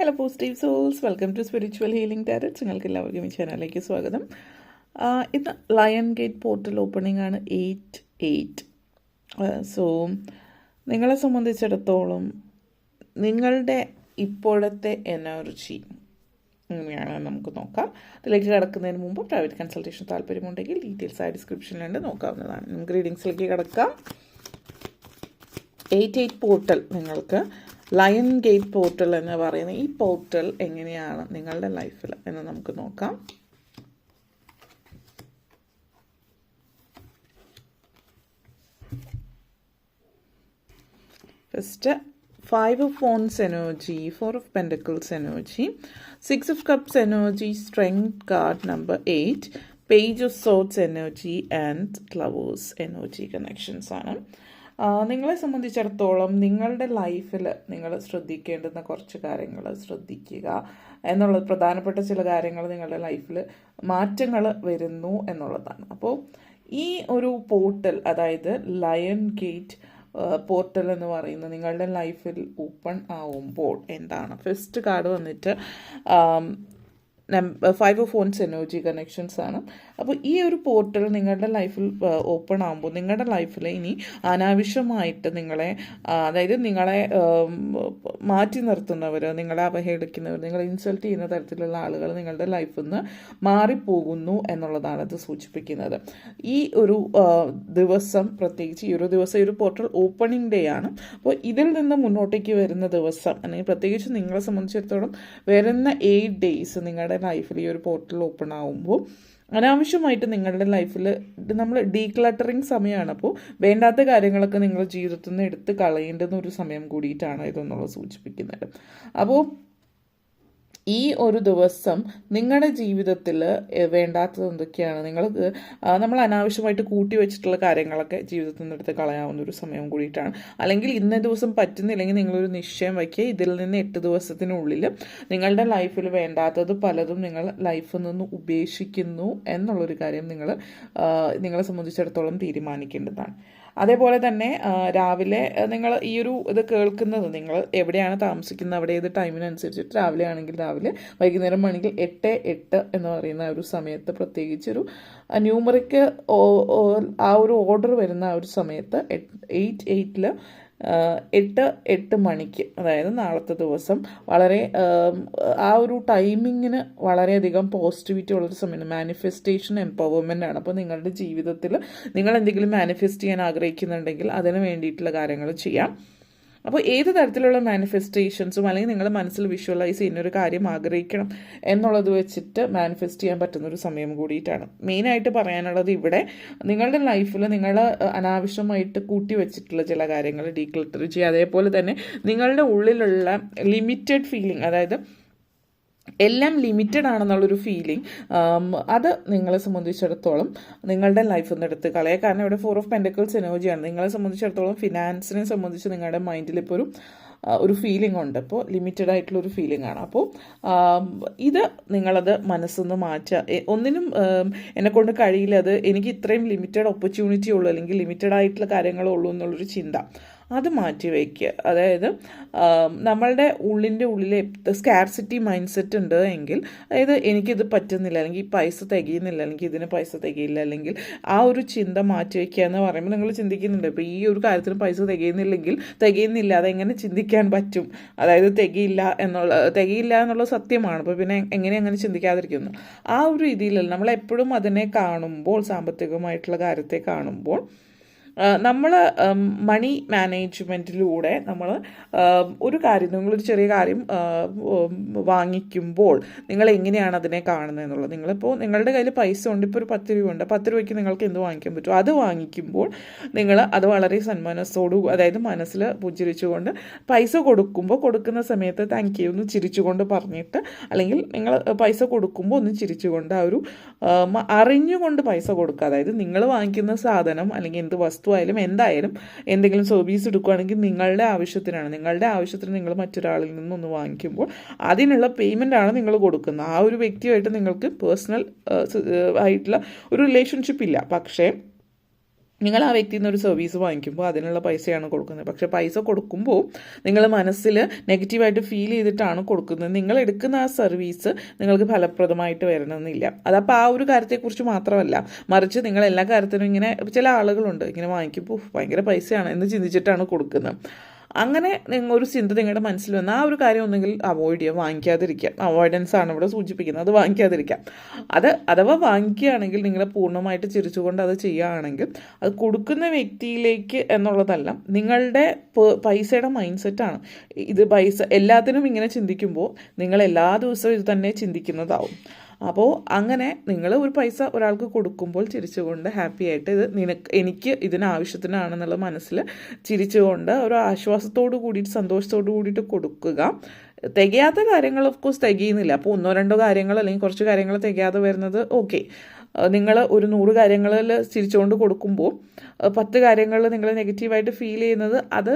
Hello positive souls welcome to spiritual healing tarots നിങ്ങൾക്ക് എല്ലാവർക്കും ഈ ചാനലിലേക്ക് സ്വാഗതം. ഇന്ന് ലയൺ ഗേറ്റ് പോർട്ടൽ ഓപ്പണിംഗ് ആണ് എയ്റ്റ് എയ്റ്റ് സോ നിങ്ങളെ സംബന്ധിച്ചിടത്തോളം നിങ്ങളുടെ ഇപ്പോഴത്തെ എനർജി എങ്ങനെയാണ് നമുക്ക് നോക്കാം. അതിലേക്ക് കിടക്കുന്നതിന് മുമ്പ് പ്രൈവറ്റ് കൺസൾട്ടേഷൻ താല്പര്യമുണ്ടെങ്കിൽ ഡീറ്റെയിൽസ് ആ ഡിസ്ക്രിപ്ഷനിലുണ്ട് നോക്കാവുന്നതാണ്. നമുക്ക് റീഡിങ്സിലേക്ക് കിടക്കാം. എയ്റ്റ് എയ്റ്റ് പോർട്ടൽ നിങ്ങൾക്ക് ലയൺ ഗേറ്റ് പോർട്ടൽ എന്ന് പറയുന്ന ഈ പോർട്ടൽ എങ്ങനെയാണ് നിങ്ങളുടെ ലൈഫിൽ എന്ന് നമുക്ക് നോക്കാം. First five of phones energy four of pentacles energy six of cups energy strength card number eight page of swords energy and flowers energy connections ആണ്. നിങ്ങളെ സംബന്ധിച്ചിടത്തോളം നിങ്ങളുടെ ലൈഫിൽ നിങ്ങൾ ശ്രദ്ധിക്കേണ്ടുന്ന കുറച്ച് കാര്യങ്ങൾ ശ്രദ്ധിക്കുക എന്നുള്ളത് പ്രധാനപ്പെട്ട ചില കാര്യങ്ങൾ നിങ്ങളുടെ ലൈഫിൽ മാറ്റങ്ങൾ വരുന്നു എന്നുള്ളതാണ്. അപ്പോൾ ഈ ഒരു പോർട്ടൽ അതായത് ലയൺ ഗേറ്റ് പോർട്ടൽ എന്ന് പറയുന്നത് നിങ്ങളുടെ ലൈഫിൽ ഓപ്പൺ ആവുമ്പോൾ എന്താണ്? ഫസ്റ്റ് കാർഡ് വന്നിട്ട് five of phones energy connections ആണ്. അപ്പോൾ ഈ ഒരു പോർട്ടൽ നിങ്ങളുടെ ലൈഫിൽ ഓപ്പൺ ആകുമ്പോൾ നിങ്ങളുടെ ലൈഫിൽ ഇനി അനാവശ്യമായിട്ട് നിങ്ങളെ അതായത് നിങ്ങളെ മാറ്റി നിർത്തുന്നവർ നിങ്ങളെ അവഹേളിക്കുന്നവർ നിങ്ങളെ ഇൻസൾട്ട് ചെയ്യുന്ന തരത്തിലുള്ള ആളുകൾ നിങ്ങളുടെ ലൈഫിൽ നിന്ന് മാറിപ്പോകുന്നു എന്നുള്ളതാണ് ഇത് സൂചിപ്പിക്കുന്നത്. ഈ ഒരു ദിവസം പ്രത്യേകിച്ച് ഈ ഒരു ദിവസം ഈ ഒരു പോർട്ടൽ ഓപ്പണിംഗ് ഡേ ആണ്. അപ്പോൾ ഇതിൽ നിന്ന് മുന്നോട്ടേക്ക് വരുന്ന ദിവസം അല്ലെങ്കിൽ പ്രത്യേകിച്ച് നിങ്ങളെ സംബന്ധിച്ചിടത്തോളം വരുന്ന എയ്റ്റ് ഡേയ്സ് നിങ്ങളുടെ ലൈഫിൽ ഈ ഒരു പോർട്ടൽ ഓപ്പൺ ആവുമ്പോൾ അനാവശ്യമായിട്ട് നിങ്ങളുടെ ലൈഫിൽ നമ്മൾ ഡീക്ലട്ടറിങ് സമയമാണ്. അപ്പോൾ വേണ്ടാത്ത കാര്യങ്ങളൊക്കെ നിങ്ങൾ ജീവിതത്തിൽ നിന്ന് എടുത്ത് കളയേണ്ടുന്ന ഒരു സമയം കൂടിയിട്ടാണ് ഇതെന്നുള്ളത് സൂചിപ്പിക്കുന്നത്. അപ്പോൾ ഈ ഒരു ദിവസം നിങ്ങളുടെ ജീവിതത്തിൽ വേണ്ടാത്തത് എന്തൊക്കെയാണ്? നിങ്ങൾക്ക് നമ്മൾ അനാവശ്യമായിട്ട് കൂട്ടി വെച്ചിട്ടുള്ള കാര്യങ്ങളൊക്കെ ജീവിതത്തിൽ നിന്ന് എടുത്ത് കളയാവുന്ന ഒരു സമയം കൂടിയിട്ടാണ്. അല്ലെങ്കിൽ ഇന്ന ദിവസം പറ്റുന്നില്ലെങ്കിൽ നിങ്ങളൊരു നിശ്ചയം വയ്ക്കുക. ഇതിൽ നിന്ന് എട്ട് ദിവസത്തിനുള്ളിൽ നിങ്ങളുടെ ലൈഫിൽ വേണ്ടാത്തത് പലതും നിങ്ങൾ ലൈഫിൽ നിന്ന് ഉപേക്ഷിക്കുന്നു എന്നുള്ളൊരു കാര്യം നിങ്ങൾ നിങ്ങളെ സംബന്ധിച്ചിടത്തോളം തീരുമാനിക്കേണ്ടതാണ്. അതേപോലെ തന്നെ രാവിലെ നിങ്ങൾ ഈ ഒരു ഇത് കേൾക്കുന്നത് നിങ്ങൾ എവിടെയാണ് താമസിക്കുന്നത് അവിടെ ഏത് ടൈമിനനുസരിച്ചിട്ട് രാവിലെ ആണെങ്കിൽ രാവിലെ വൈകുന്നേരം ആണെങ്കിൽ എട്ട് എട്ട് എന്ന് പറയുന്ന ഒരു സമയത്ത് പ്രത്യേകിച്ച് ഒരു ന്യൂമറിക്ക് ആ ഒരു ഓർഡർ വരുന്ന ആ ഒരു സമയത്ത് എയ്റ്റ് എയ്റ്റിൽ എട്ട് എട്ട് മണിക്ക് അതായത് നാളത്തെ ദിവസം. വളരെ ആ ഒരു ടൈമിങ്ങിന് വളരെയധികം പോസിറ്റിവിറ്റി ഉള്ളൊരു സമയമാണ്. മാനിഫെസ്റ്റേഷൻ എംപവർമെന്റ് ആണ്. അപ്പോൾ നിങ്ങളുടെ ജീവിതത്തിൽ നിങ്ങൾ എന്തെങ്കിലും മാനിഫെസ്റ്റ് ചെയ്യാൻ ആഗ്രഹിക്കുന്നുണ്ടെങ്കിൽ അതിന് വേണ്ടിയിട്ടുള്ള കാര്യങ്ങൾ ചെയ്യാം. അപ്പോൾ ഏത് തരത്തിലുള്ള മാനിഫെസ്റ്റേഷൻസും അല്ലെങ്കിൽ നിങ്ങളുടെ മനസ്സിൽ വിഷ്വലൈസ് ചെയ്യുന്ന ഒരു കാര്യം ആഗ്രഹിക്കണം എന്നുള്ളത് വെച്ചിട്ട് മാനിഫെസ്റ്റ് ചെയ്യാൻ പറ്റുന്ന ഒരു സമയം കൂടിയിട്ടാണ്. മെയിനായിട്ട് പറയാനുള്ളത് ഇവിടെ നിങ്ങളുടെ ലൈഫിൽ നിങ്ങൾ അനാവശ്യമായിട്ട് കൂട്ടി വെച്ചിട്ടുള്ള ചില കാര്യങ്ങൾ ഡീക്ലിറ്റർ ചെയ്യുക. അതേപോലെ തന്നെ നിങ്ങളുടെ ഉള്ളിലുള്ള ലിമിറ്റഡ് ഫീലിംഗ് അതായത് എല്ലാം ലിമിറ്റഡ് ആണെന്നുള്ളൊരു ഫീലിംഗ് അത് നിങ്ങളെ സംബന്ധിച്ചിടത്തോളം നിങ്ങളുടെ ലൈഫിൽ നിന്ന് എടുത്ത് കളയുക കാരണം ഇവിടെ ഫോർ ഓഫ് പെൻഡക്കിൾസ് എനർജിയാണ് നിങ്ങളെ സംബന്ധിച്ചിടത്തോളം ഫിനാൻസിനെ സംബന്ധിച്ച് നിങ്ങളുടെ മൈൻഡിൽ ഇപ്പോൾ ഒരു ഒരു ഫീലിംഗ് ഉണ്ട്. അപ്പോൾ ലിമിറ്റഡ് ആയിട്ടുള്ള ഒരു ഫീലിംഗ് ആണ് അപ്പോൾ ഇത് നിങ്ങളത് മനസ്സൊന്ന് മാറ്റുക ഒന്നിനും എന്നെക്കൊണ്ട് എന്നെ കൊണ്ട് കഴിയില്ല. അത് എനിക്ക് ഇത്രയും ലിമിറ്റഡ് ഓപ്പർച്യൂണിറ്റി ഉള്ളൂ അല്ലെങ്കിൽ ലിമിറ്റഡ് ആയിട്ടുള്ള കാര്യങ്ങളേ ഉള്ളൂ എന്നുള്ളൊരു ചിന്ത. അത് മാറ്റി വയ്ക്കുക. അതായത് നമ്മളുടെ ഉള്ളിന്റെ ഉള്ളിലെ സ്കാർസിറ്റി മൈൻഡ് സെറ്റ് ഉണ്ട് എങ്കിൽ അതായത് എനിക്കിത് പറ്റുന്നില്ല അല്ലെങ്കിൽ ഈ പൈസ തികയുന്നില്ല അല്ലെങ്കിൽ ഇതിന് പൈസ തികയില്ല അല്ലെങ്കിൽ ആ ഒരു ചിന്ത മാറ്റി വയ്ക്കുക എന്ന് പറയുമ്പോൾ നിങ്ങൾ ചിന്തിക്കുന്നുണ്ട്. ഇപ്പോൾ ഈ ഒരു കാര്യത്തിന് പൈസ തികയുന്നില്ലെങ്കിൽ തികയുന്നില്ല അതെങ്ങനെ ചിന്തിക്കാൻ പറ്റും? അതായത് തികയില്ല എന്നുള്ള തികയില്ല എന്നുള്ള സത്യമാണ്. അപ്പോൾ പിന്നെ എങ്ങനെ അങ്ങനെ ചിന്തിക്കാതിരിക്കുന്നു? ആ ഒരു രീതിയിലല്ല. നമ്മളെപ്പോഴും അതിനെ കാണുമ്പോൾ സാമ്പത്തികമായിട്ടുള്ള കാര്യത്തെ കാണുമ്പോൾ നമ്മൾ മണി മാനേജ്മെന്റിലൂടെ നമ്മൾ ഒരു കാര്യം നിങ്ങളൊരു ചെറിയ കാര്യം വാങ്ങിക്കുമ്പോൾ നിങ്ങൾ എങ്ങനെയാണ് അതിനെ കാണുന്നത് എന്നുള്ളത്. നിങ്ങളിപ്പോൾ നിങ്ങളുടെ കയ്യിൽ പൈസ ഉണ്ട് ഇപ്പോൾ ഒരു പത്ത് രൂപ ഉണ്ട് പത്ത് രൂപയ്ക്ക് നിങ്ങൾക്ക് എന്ത് വാങ്ങിക്കാൻ പറ്റും? അത് വാങ്ങിക്കുമ്പോൾ നിങ്ങൾ അത് വളരെ സന്മനസ്സോടു അതായത് മനസ്സിൽ പുഞ്ചിരിച്ചുകൊണ്ട് പൈസ കൊടുക്കുമ്പോൾ കൊടുക്കുന്ന സമയത്ത് താങ്ക് യു എന്ന് ചിരിച്ചുകൊണ്ട് പറഞ്ഞിട്ട് അല്ലെങ്കിൽ നിങ്ങൾ പൈസ കൊടുക്കുമ്പോൾ ഒന്ന് ചിരിച്ചുകൊണ്ട് ആ ഒരു അറിഞ്ഞുകൊണ്ട് പൈസ കൊടുക്കുക. അതായത് നിങ്ങൾ വാങ്ങിക്കുന്ന സാധനം അല്ലെങ്കിൽ എന്ത് വസ്തുവായാലും എന്തായാലും എന്തെങ്കിലും സർവീസ് എടുക്കുകയാണെങ്കിൽ നിങ്ങളുടെ ആവശ്യത്തിനാണ്. നിങ്ങളുടെ ആവശ്യത്തിന് നിങ്ങൾ മറ്റൊരാളിൽ നിന്നൊന്ന് വാങ്ങിക്കുമ്പോൾ അതിനുള്ള പേയ്മെന്റ് ആണ് നിങ്ങൾ കൊടുക്കുന്നത്. ആ ഒരു വ്യക്തിയുമായിട്ട് നിങ്ങൾക്ക് പേഴ്സണൽ ആയിട്ടുള്ള ഒരു റിലേഷൻഷിപ്പ് ഇല്ല. പക്ഷേ നിങ്ങൾ ആ വ്യക്തിയിൽ നിന്ന് ഒരു സർവീസ് വാങ്ങിക്കുമ്പോൾ അതിനുള്ള പൈസയാണ് കൊടുക്കുന്നത്. പക്ഷേ പൈസ കൊടുക്കുമ്പോൾ നിങ്ങൾ മനസ്സിൽ നെഗറ്റീവായിട്ട് ഫീൽ ചെയ്തിട്ടാണ് കൊടുക്കുന്നത്. നിങ്ങൾ എടുക്കുന്ന ആ സർവീസ് നിങ്ങൾക്ക് ഫലപ്രദമായിട്ട് വരണമെന്നില്ല. അതപ്പോൾ ആ ഒരു കാര്യത്തെക്കുറിച്ച് മാത്രമല്ല മറിച്ച് നിങ്ങൾ എല്ലാ കാര്യത്തിനും ഇങ്ങനെ ചില ആളുകളുണ്ട്. ഇങ്ങനെ വാങ്ങിക്കുമ്പോൾ ഭയങ്കര പൈസയാണ് എന്ന് ചിന്തിച്ചിട്ടാണ് കൊടുക്കുന്നത്. അങ്ങനെ നിങ്ങൾ ഒരു ചിന്ത നിങ്ങളുടെ മനസ്സിൽ വന്ന ആ ഒരു കാര്യം ഒന്നെങ്കിൽ അവോയ്ഡ് ചെയ്യുക വാങ്ങിക്കാതിരിക്കുക അവോയ്ഡൻസ് ആണ് ഇവിടെ സൂചിപ്പിക്കുന്നത്. അത് വാങ്ങിക്കാതിരിക്കുക അത് അഥവാ വാങ്ങിക്കുകയാണെങ്കിൽ നിങ്ങൾ പൂർണമായിട്ട് ചിരിച്ചുകൊണ്ട് അത് ചെയ്യുകയാണെങ്കിൽ അത് കൊടുക്കുന്ന വ്യക്തിയിലേക്ക് എന്നുള്ളതല്ല നിങ്ങളുടെ പൈസയുടെ മൈൻഡ് സെറ്റാണ് ഇത് പൈസ എല്ലാത്തിനും ഇങ്ങനെ ചിന്തിക്കുമ്പോൾ നിങ്ങൾ എല്ലാ ദിവസവും ഇത് തന്നെ ചിന്തിക്കുന്നതാവും. അപ്പോൾ അങ്ങനെ നിങ്ങൾ ഒരു പൈസ ഒരാൾക്ക് കൊടുക്കുമ്പോൾ ചിരിച്ചുകൊണ്ട് ഹാപ്പി ആയിട്ട് ഇത് നിനക്ക് എനിക്ക് ഇതിന് ആവശ്യത്തിനാണെന്നുള്ള മനസ്സിൽ ചിരിച്ചുകൊണ്ട് ഒരു ആശ്വാസത്തോട് കൂടിയിട്ട് സന്തോഷത്തോട് കൂടിയിട്ട് കൊടുക്കുക. തികയാത്ത കാര്യങ്ങൾ ഓഫ് കോഴ്സ് തികയുന്നില്ല. അപ്പോൾ ഒന്നോ രണ്ടോ കാര്യങ്ങൾ അല്ലെങ്കിൽ കുറച്ച് കാര്യങ്ങൾ തികയാതെ വരുന്നത് ഓക്കെ നിങ്ങൾ ഒരു നൂറ് കാര്യങ്ങളിൽ ചിരിച്ചുകൊണ്ട് കൊടുക്കുമ്പോൾ പത്ത് കാര്യങ്ങളിൽ നിങ്ങൾ നെഗറ്റീവായിട്ട് ഫീൽ ചെയ്യുന്നത് അത്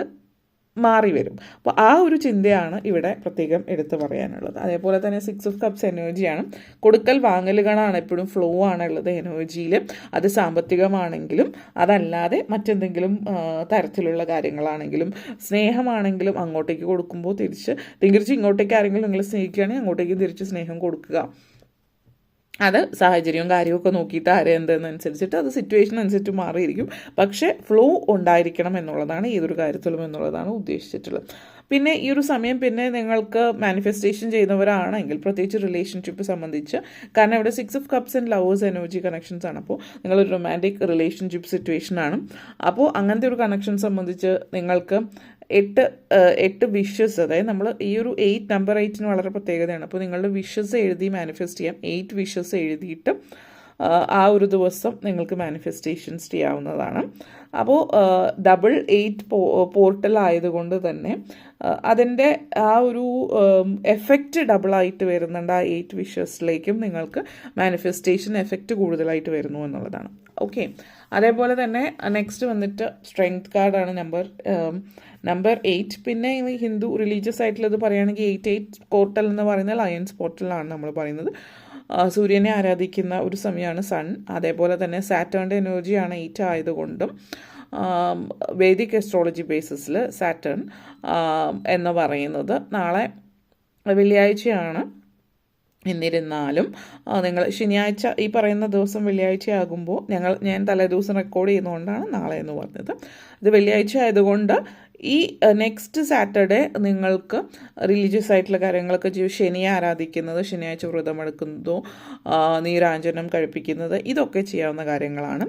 മാറി വരും അപ്പോൾ ആ ഒരു ചിന്തയാണ് ഇവിടെ പ്രത്യേകം എടുത്തു പറയാനുള്ളത്. അതേപോലെ തന്നെ സിക്സ് ഓഫ് കപ്സ് എനർജിയാണ് കൊടുക്കൽ വാങ്ങലുകളാണ് എപ്പോഴും ഫ്ലോ ആണുള്ളത് എനർജിയിൽ അത് സാമ്പത്തികമാണെങ്കിലും അതല്ലാതെ മറ്റെന്തെങ്കിലും തരത്തിലുള്ള കാര്യങ്ങളാണെങ്കിലും സ്നേഹമാണെങ്കിലും അങ്ങോട്ടേക്ക് കൊടുക്കുമ്പോൾ തിരിച്ച് തിരിച്ച് ഇങ്ങോട്ടേക്ക് ആരെങ്കിലും നിങ്ങൾ സ്നേഹിക്കുകയാണെങ്കിൽ അങ്ങോട്ടേക്കും തിരിച്ച് സ്നേഹം കൊടുക്കുക. അത് സാഹചര്യവും കാര്യമൊക്കെ നോക്കിയിട്ട് ആരെ എന്തെന്നനുസരിച്ചിട്ട് അത് സിറ്റുവേഷൻ അനുസരിച്ച് മാറിയിരിക്കും. പക്ഷേ ഫ്ലോ ഉണ്ടായിരിക്കണം എന്നുള്ളതാണ് ഏതൊരു കാര്യത്തിലും എന്നുള്ളതാണ് ഉദ്ദേശിച്ചിട്ടുള്ളത്. പിന്നെ ഈ ഒരു സമയം പിന്നെ നിങ്ങൾക്ക് മാനിഫെസ്റ്റേഷൻ ചെയ്യുന്നവരാണെങ്കിൽ പ്രത്യേകിച്ച് റിലേഷൻഷിപ്പ് സംബന്ധിച്ച് കാരണം ഇവിടെ six of cups and lovers energy connections ആണ്. അപ്പോൾ നിങ്ങളൊരു റൊമാന്റിക് റിലേഷൻഷിപ്പ് സിറ്റുവേഷൻ ആണ്. അപ്പോൾ അങ്ങനത്തെ ഒരു കണക്ഷൻ സംബന്ധിച്ച് നിങ്ങൾക്ക് എട്ട് എട്ട് വിഷസ് അതായത് നമ്മൾ ഈ ഒരു എയ്റ്റ് നമ്പർ എയ്റ്റിന് വളരെ പ്രത്യേകതയാണ്. അപ്പോൾ നിങ്ങളുടെ വിഷസ് എഴുതി മാനിഫെസ്റ്റ് ചെയ്യാം. എയ്റ്റ് വിഷസ് എഴുതിയിട്ട് ആ ഒരു ദിവസം നിങ്ങൾക്ക് മാനിഫെസ്റ്റേഷൻസ് ചെയ്യാവുന്നതാണ്. അപ്പോൾ ഡബിൾ എയ്റ്റ് പോ പോർട്ടൽ ആയതുകൊണ്ട് തന്നെ അതിന്റെ ആ ഒരു എഫക്റ്റ് ഡബിളായിട്ട് വരുന്നുണ്ട് ആ എയ്റ്റ് വിഷസിലേക്കും നിങ്ങൾക്ക് മാനിഫെസ്റ്റേഷൻ എഫക്റ്റ് കൂടുതലായിട്ട് വരുന്നു എന്നുള്ളതാണ്. ഓക്കെ അതേപോലെ തന്നെ നെക്സ്റ്റ് വന്നിട്ട് സ്ട്രെങ്ത് കാർഡാണ് നമ്പർ നമ്പർ എയ്റ്റ് പിന്നെ ഈ ഹിന്ദു റിലീജിയസ് ആയിട്ടുള്ളത് പറയുകയാണെങ്കിൽ എയ്റ്റ് എയ്റ്റ് പോർട്ടൽ എന്ന് പറയുന്ന ലയൻസ് പോർട്ടലാണ് നമ്മൾ പറയുന്നത്. സൂര്യനെ ആരാധിക്കുന്ന ഒരു സമയമാണ് സൺ അതേപോലെ തന്നെ സാറ്റേണിന്റെ എനർജിയാണ് എയ്റ്റ് ആയതുകൊണ്ടും വേദിക് എസ്ട്രോളജി ബേസിസിൽ സാറ്റേൺ എന്ന് പറയുന്നത്. നാളെ വെള്ളിയാഴ്ചയാണ്. എന്നിരുന്നാലും നിങ്ങൾ ശനിയാഴ്ച ഈ പറയുന്ന ദിവസം വെള്ളിയാഴ്ച ആകുമ്പോൾ ഞങ്ങൾ ഞാൻ തലേദിവസം റെക്കോർഡ് ചെയ്യുന്നതുകൊണ്ടാണ് നാളെ എന്ന് പറഞ്ഞത്. ഇത് വെള്ളിയാഴ്ച ആയതുകൊണ്ട് ഈ നെക്സ്റ്റ് സാറ്റർഡേ നിങ്ങൾക്ക് റിലീജിയസ് ആയിട്ടുള്ള കാര്യങ്ങളൊക്കെ ചെയ്യും ശനിയെ ആരാധിക്കുന്നത് ശനിയാഴ്ച വ്രതമെടുക്കുന്നതോ നീരാഞ്ജനം കഴിപ്പിക്കുന്നത് ഇതൊക്കെ ചെയ്യാവുന്ന കാര്യങ്ങളാണ്.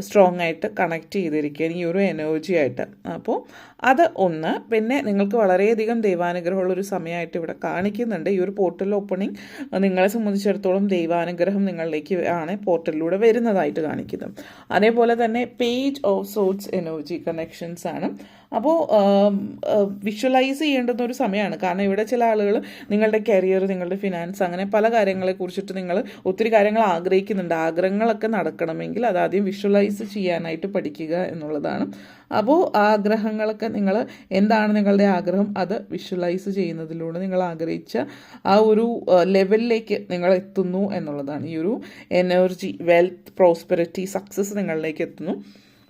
സ്ട്രോങ് ആയിട്ട് കണക്ട് ചെയ്തിരിക്കുക ഈ ഒരു എനർജി ആയിട്ട്. അപ്പോൾ അത് ഒന്ന് പിന്നെ നിങ്ങൾക്ക് വളരെയധികം ദൈവാനുഗ്രഹമുള്ള ഒരു സമയമായിട്ട് ഇവിടെ കാണിക്കുന്നുണ്ട്. ഈ ഒരു പോർട്ടൽ ഓപ്പണിംഗ് നിങ്ങളെ സംബന്ധിച്ചിടത്തോളം ദൈവാനുഗ്രഹം നിങ്ങളിലേക്ക് ആണ് പോർട്ടലിലൂടെ വരുന്നതായിട്ട് കാണിക്കുന്നത്. അതേപോലെ തന്നെ page of swords energy connections ആണ്. അപ്പോൾ വിഷ്വലൈസ് ചെയ്യേണ്ടുന്ന ഒരു സമയമാണ് കാരണം ഇവിടെ ചില ആളുകൾ നിങ്ങളുടെ കരിയർ നിങ്ങളുടെ ഫിനാൻസ് അങ്ങനെ പല കാര്യങ്ങളെ കുറിച്ചിട്ട് നിങ്ങൾ ഒത്തിരി കാര്യങ്ങൾ ആഗ്രഹിക്കുന്നുണ്ട്. ആഗ്രഹങ്ങളൊക്കെ നടക്കണമെങ്കിൽ അതാദ്യം വിഷ്വലൈസ് ചെയ്യാനായിട്ട് പഠിക്കുക എന്നുള്ളതാണ്. അപ്പോൾ ആഗ്രഹങ്ങളൊക്കെ നിങ്ങൾ എന്താണ് നിങ്ങളുടെ ആഗ്രഹം? അത് വിഷ്വലൈസ് ചെയ്യുന്നതിലൂടെ നിങ്ങൾ ആഗ്രഹിച്ച ആ ഒരു ലെവലിലേക്ക് നിങ്ങൾ എത്തുന്നു എന്നുള്ളതാണ്. ഈ ഒരു എനർജി വെൽത്ത് പ്രോസ്പെറിറ്റി സക്സസ് നിങ്ങളിലേക്ക് എത്തുന്നു.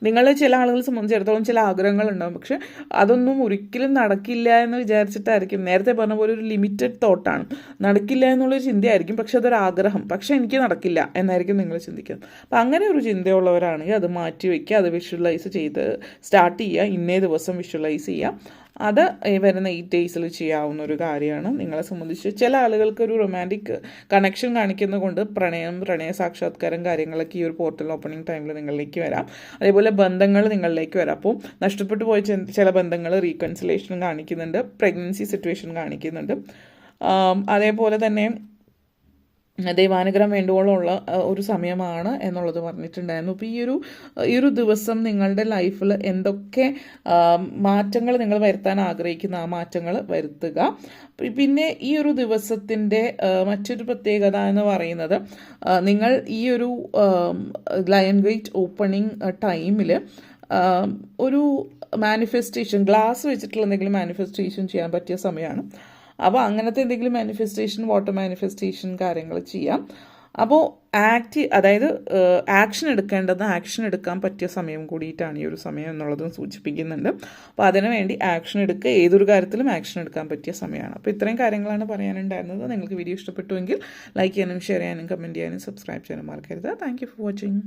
നിങ്ങൾ ചില ആളുകളെ സംബന്ധിച്ചിടത്തോളം ചില ആഗ്രഹങ്ങൾ ഉണ്ടാവും പക്ഷെ അതൊന്നും ഒരിക്കലും നടക്കില്ല എന്ന് വിചാരിച്ചിട്ടായിരിക്കും. നേരത്തെ പറഞ്ഞ പോലെ ഒരു ലിമിറ്റഡ് തോട്ടാണ് നടക്കില്ല എന്നുള്ളൊരു ചിന്തയായിരിക്കും പക്ഷെ അതൊരു ആഗ്രഹം. പക്ഷെ എനിക്ക് നടക്കില്ല എന്നായിരിക്കും നിങ്ങൾ ചിന്തിക്കുന്നത്. അപ്പം അങ്ങനെ ഒരു ചിന്തയുള്ളവരാണെങ്കിൽ അത് മാറ്റി വയ്ക്കുക അത് വിഷ്വലൈസ് ചെയ്ത് സ്റ്റാർട്ട് ചെയ്യുക ഇന്നേ ദിവസം വിഷ്വലൈസ് ചെയ്യുക. അത് വരുന്ന ഈ ഡേയ്സിൽ ചെയ്യാവുന്ന ഒരു കാര്യമാണ്. നിങ്ങളെ സംബന്ധിച്ച് ചില ആളുകൾക്ക് ഒരു റൊമാന്റിക് കണക്ഷൻ കാണിക്കുന്നത് കൊണ്ട് പ്രണയം പ്രണയ സാക്ഷാത്കാരം കാര്യങ്ങളൊക്കെ ഈ ഒരു പോർട്ടൽ ഓപ്പണിംഗ് ടൈമിൽ നിങ്ങളിലേക്ക് വരാം. അതേപോലെ ബന്ധങ്ങൾ നിങ്ങളിലേക്ക് വരാം. അപ്പോൾ നഷ്ടപ്പെട്ടു പോയ ചില ബന്ധങ്ങൾ റീകൺസിലേഷൻ കാണിക്കുന്നുണ്ട് പ്രഗ്നൻസി സിറ്റുവേഷൻ കാണിക്കുന്നുണ്ട്. അതേപോലെ തന്നെ ദൈവാനുഗ്രഹം വേണ്ടുവോളമുള്ള ഒരു സമയമാണ് എന്നുള്ളത് പറഞ്ഞിട്ടുണ്ടായിരുന്നു. അപ്പോൾ ഈ ഒരു ഈ ഒരു ദിവസം നിങ്ങളുടെ ലൈഫിൽ എന്തൊക്കെ മാറ്റങ്ങൾ നിങ്ങൾ വരുത്താൻ ആഗ്രഹിക്കുന്ന ആ മാറ്റങ്ങൾ വരുത്തുക. പിന്നെ ഈ ഒരു ദിവസത്തിന്റെ മറ്റൊരു പ്രത്യേകത എന്ന് പറയുന്നത് നിങ്ങൾ ഈ ഒരു ലയൺ ഗേറ്റ് ഓപ്പണിംഗ് ടൈമിൽ ഒരു മാനിഫെസ്റ്റേഷൻ ഗ്ലാസ് വെച്ചിട്ടുള്ള എന്തെങ്കിലും മാനിഫെസ്റ്റേഷൻ ചെയ്യാൻ പറ്റിയ സമയമാണ്. അപ്പോൾ അങ്ങനത്തെ എന്തെങ്കിലും മാനിഫെസ്റ്റേഷൻ വാട്ടർ മാനിഫെസ്റ്റേഷൻ കാര്യങ്ങൾ ചെയ്യാം. അപ്പോൾ ആക്ട് അതായത് ആക്ഷൻ എടുക്കേണ്ടത് ആക്ഷൻ എടുക്കാൻ പറ്റിയ സമയം കൂടിയിട്ടാണ് ഈ ഒരു സമയം എന്നുള്ളതും സൂചിപ്പിക്കുന്നുണ്ട്. അപ്പോൾ അതിനുവേണ്ടി ആക്ഷൻ എടുക്കുക ഏതൊരു കാര്യത്തിലും ആക്ഷൻ എടുക്കാൻ പറ്റിയ സമയമാണ്. അപ്പോൾ ഇത്രയും കാര്യങ്ങളാണ് പറയാനുണ്ടായിരുന്നത്. നിങ്ങൾക്ക് വീഡിയോ ഇഷ്ടപ്പെട്ടുവെങ്കിൽ ലൈക്ക് ചെയ്യാനും ഷെയർ ചെയ്യാനും കമന്റ് ചെയ്യാനും സബ്സ്ക്രൈബ് ചെയ്യാനും മറക്കരുത്. Thank for watching